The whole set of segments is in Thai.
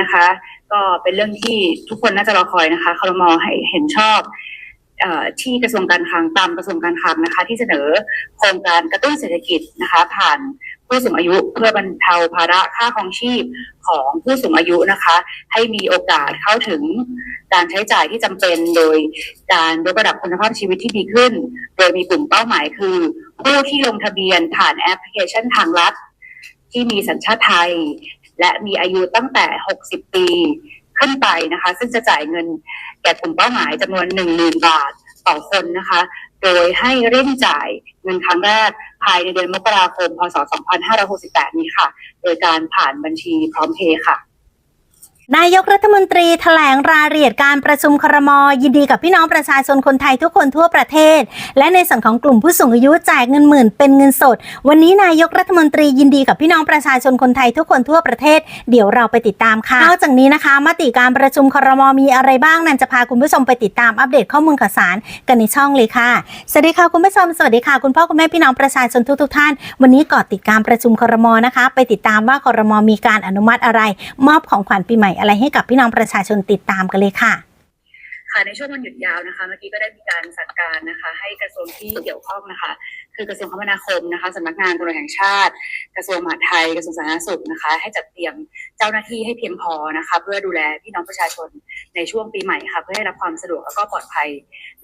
นะคะ ก็เป็นเรื่องที่ทุกคนน่าจะรอคอยนะคะครมอให้เห็นชอบออที่กระทรวงการคลังตามกระทรวงการคลังนะคะ ที่เสนอโครงการกระตุ้นเศรษฐกิจนะคะ ผ่านผู้สูงอายุเพื่อบรรเทาภาระค่าครองชีพของผู้สูงอายุนะคะ ให้มีโอกาสเข้าถึงการใช้จ่ายที่จำเป็นโดยการยกระดับคุณภาพชีวิตที่ดีขึ้น โดยมีกลุ่มเป้าหมายคือ ผู้ที่ลงทะเบียนผ่านแอปพลิเคชันทางรัฐที่มีสัญชาติไทย และมีอายุตั้งแต่ 60 ปีขึ้นไปนะคะ ซึ่งจะจ่ายเงินแก่กลุ่มเป้าหมายจำนวน 10,000 บาทต่อคนนะคะ โดยให้เร่งจ่ายเงินครั้งแรกภายในเดือนมกราคม พศ 2568 นี้ค่ะ โดยการผ่านบัญชีพร้อมเพย์ค่ะ นายกรัฐมนตรีแถลงรายละเอียดการประชุมครม ยินดีกับพี่น้องประชาชนคนไทยทุกคนทั่วประเทศ และในส่วนของกลุ่มผู้สูงอายุแจกเงินหมื่นเป็นเงินสด วันนี้นายกรัฐมนตรียินดีกับพี่น้องประชาชนคนไทยทุกคนทั่วประเทศ เดี๋ยวเราไปติดตามค่ะนอกจากนี้นะคะมติการประชุมครมมีอะไรบ้างนันจะพาคุณผู้ชมไปติดตามอัปเดตข้อมูลข่าวสารกันในช่องเลยค่ะสวัสดีค่ะคุณผู้ชมสวัสดีค่ะคุณพ่อคุณแม่พี่น้องประชาชนทุกๆท่าน วันนี้ก่อติดการประชุมครมนะคะ ไปติดตามว่าครมมีการอนุมัติอะไร มอบของขวัญปีใหม่อะไรให้กับพี่น้องประชาชนติดตามกันเลยค่ะ ค่ะในช่วงวันหยุดยาวนะคะ เมื่อกี้ก็ได้มีการสั่งการนะคะ ให้กระทรวงที่เกี่ยวข้องนะคะ คือกระทรวงคมนาคมนะคะสำนักงานตำรวจแห่งชาติ กระทรวงมหาดไทยกระทรวงสาธารณสุขนะคะ ให้จัดเตรียมเจ้าหน้าที่ให้เพียงพอนะคะเพื่อดูแลพี่น้องประชาชนในช่วงปีใหม่ค่ะ เพื่อให้รับความสะดวกแล้วก็ปลอดภัย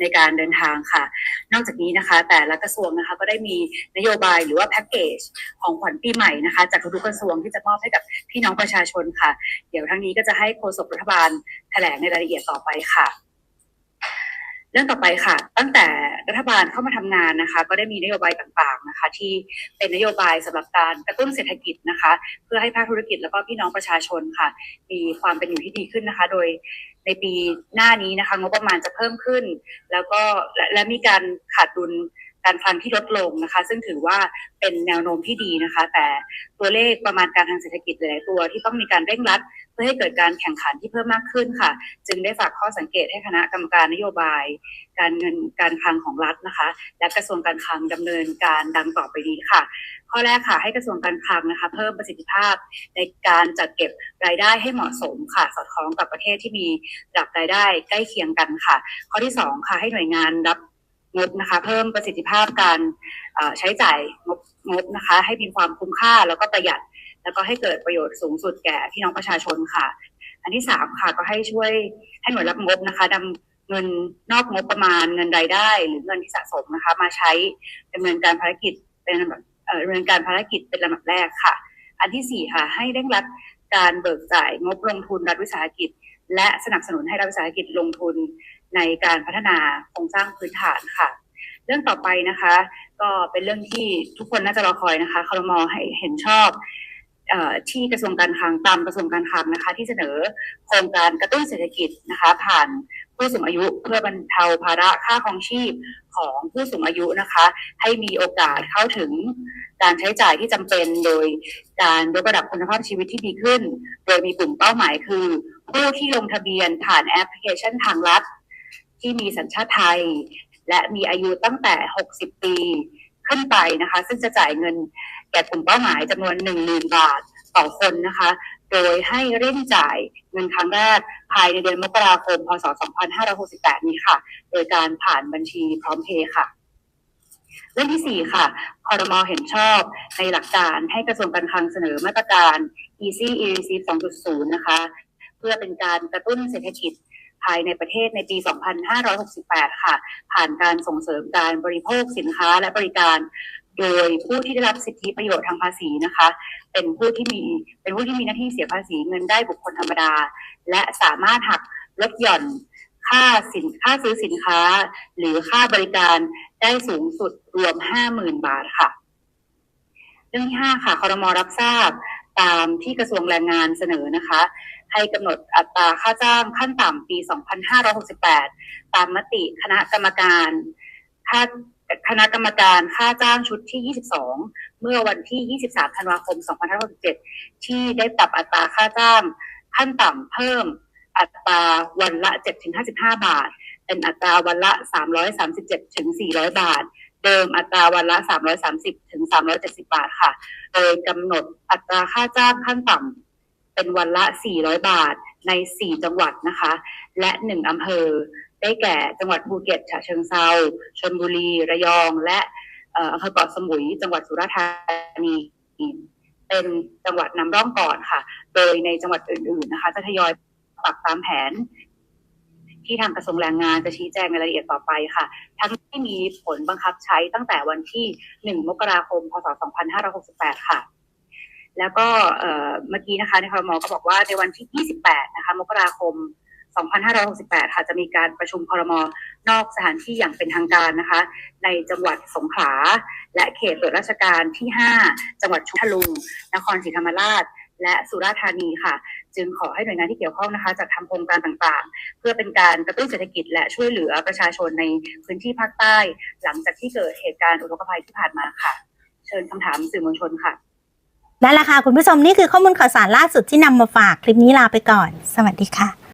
ในการเดินทางค่ะ นอกจากนี้นะคะ แต่ละกระทรวงนะคะก็ได้มีนโยบายหรือว่าแพ็กเกจของขวัญปีใหม่นะคะ จากทุกกระทรวงที่จะมอบให้กับพี่น้องประชาชนค่ะ เดี๋ยวทั้งนี้ก็จะให้โฆษกรัฐบาลแถลงในรายละเอียดต่อไปค่ะ เรื่องต่อไปค่ะ ตั้งแต่รัฐบาลเข้ามาทำงานนะคะ ก็ได้มีนโยบายต่างๆนะคะ ที่เป็นนโยบายสำหรับการกระตุ้นเศรษฐกิจนะคะ เพื่อให้ภาคธุรกิจแล้วก็พี่น้องประชาชนค่ะ มีความเป็นอยู่ที่ดีขึ้นนะคะ โดยในปีหน้านี้นะคะงบประมาณจะเพิ่มขึ้น แล้วก็และและมีการขาดดุล การคลังที่ลดลงนะคะ ซึ่งถือว่าเป็นแนวโน้มที่ดีนะคะ แต่ตัวเลขประมาณการทางเศรษฐกิจหลายตัว ที่ต้องมีการเร่งรัด เพื่อให้เกิดการแข่งขันที่เพิ่มมากขึ้นค่ะ จึงได้ฝากข้อสังเกตให้คณะกรรมการนโยบาย การเงินการคลังของรัฐนะคะ และกระทรวงการคลังดำเนินการดังต่อไปนี้ค่ะ ข้อแรกค่ะ ให้กระทรวงการคลังนะคะ เพิ่มประสิทธิภาพในการจัดเก็บรายได้ให้เหมาะสมค่ะ สอดคล้องกับประเทศที่มีระดับรายได้ใกล้เคียงกันค่ะ ข้อที่สองค่ะให้หน่วยงานรับ งบนะคะ เพิ่มประสิทธิภาพการใช้จ่ายงบงบนะคะ ให้มีความคุ้มค่าแล้วก็ประหยัด แล้วก็ให้เกิดประโยชน์สูงสุดแก่พี่น้องประชาชนค่ะ อันที่สามค่ะก็ให้ช่วยให้หน่วยรับงบนะคะนำเงินนอกงบประมาณเงินรายได้ หรือเงินที่สะสมนะคะ มาใช้ดำเนินการภารกิจเป็นลำดับเอ่อดำเนินการภารกิจเป็นลำดับแรกค่ะ อันที่สี่ค่ะ ให้เร่งรัด การเบิกจ่ายงบลงทุนรัฐวิสาหกิจ และสนับสนุนให้รัฐวิสาหกิจลงทุนในการพัฒนาโครงสร้างพื้นฐานค่ะ เรื่องต่อไปนะคะ ก็เป็นเรื่องที่ทุกคนน่าจะรอคอยนะคะครมอให้เห็นชอบออที่กระทรวงการคลังตามกระทรวงการคลังนะคะ ที่เสนอโครงการกระตุ้นเศรษฐกิจนะคะ ผ่านผู้สูงอายุเพื่อบรรเทาภาระค่าครองชีพของผู้สูงอายุนะคะ ให้มีโอกาสเข้าถึงการใช้จ่ายที่จำเป็นโดย การยกระดับคุณภาพชีวิตที่ดีขึ้น โดยมีกลุ่มเป้าหมายคือ ผู้ที่ลงทะเบียนผ่านแอปพลิเคชันทางรัฐที่มีสัญชาติไทย และมีอายุตั้งแต่ 60 ปีขึ้นไปนะคะ ซึ่งจะจ่ายเงินแก่กลุ่มเป้าหมายจำนวน 10,000 บาทต่อคนนะคะ โดยให้เร่งจ่ายเงินครั้งแรกภายในเดือนมกราคม พศ 2568 นี้ค่ะ โดยการผ่านบัญชีพร้อมเพย์ค่ะ เรื่องที่สี่ค่ะคอรมอเห็นชอบในหลักการให้กระทรวงการคลังเสนอมาตรการ Easy e r e c e i v e 2.0 นะคะ เพื่อเป็นการกระตุ้นเศรษฐกิจภายในประเทศในปี 2568 ค่ะ ผ่านการส่งเสริมการบริโภคสินค้าและบริการ โดยผู้ที่ได้รับสิทธิประโยชน์ทางภาษีนะคะ เป็นผู้ที่มีเป็นผู้ที่มีหน้าที่เสียภาษีเงินได้บุคคลธรรมดา และสามารถหักลดหย่อน ค่าสินค่าซื้อสินค้า หรือค่าบริการได้สูงสุดรวม50,000บาทค่ะ เรื่องที่ห้าค่ะคอรมอรับทราบตามที่กระทรวงแรงงานเสนอนะคะ ให้กำหนดอัตราค่าจ้างขั้นต่ำปี 2568 ตามมติคณะกรรมการค่าคณะกรรมการค่าจ้างชุดที่ 22 เมื่อวันที่ 23 ธันวาคม 2567 ที่ได้ปรับอัตราค่าจ้างขั้นต่ำเพิ่ม อัตราวันละ 7-55 บาท เป็นอัตราวันละ 337-400 บาท เดิมอัตราวันละ 330ถึง370 บาทค่ะ โดยกำหนดอัตราค่าจ้างขั้นต่ำเป็นวันละ 400 บาทใน 4 จังหวัดนะคะ และ 1 อำเภอ ได้แก่จังหวัดภูเก็ตฉะเชิงเซาชลบุรี ระยอง และอ่ออำเภอเกาะสมุย จังหวัดสุราษฎร์ธานีเป็นจังหวัดนำร่องก่อนค่ะ โดยในจังหวัดอื่นๆนะคะจะทยอย ปรับตามแผน ที่ทางกระทรวงแรงงานจะชี้แจงในรายละเอียดต่อไปค่ะ ทั้งที่มีผลบังคับใช้ตั้งแต่วันที่ 1 มกราคม พศ 2568 ค่ะ แล้วก็เมื่อกี้นะคะในครมก็บอกว่าในวันที่ 28 นะคะ มกราคม 2568 ค่ะ จะมีการประชุมครมนอกสถานที่อย่างเป็นทางการนะคะ ในจังหวัดสงขลาและเขตตรวจราชการที่ 5 จังหวัดชุมพรนครศรีธรรมราช และสุราษฎร์ธานีค่ะ จึงขอให้หน่วยงานที่เกี่ยวข้องนะคะจัดทำโครงการต่างๆ เพื่อเป็นการกระตุ้นเศรษฐกิจ และช่วยเหลือประชาชนในพื้นที่ภาคใต้ หลังจากที่เกิดเหตุการณ์อุทกภัยที่ผ่านมาค่ะ เชิญคำถามสื่อมวลชนค่ะนั่นแหละค่ะคุณผู้ชมนี่คือข้อมูลข่าวสารล่าสุดที่นำมาฝากคลิปนี้ลาไปก่อน สวัสดีค่ะ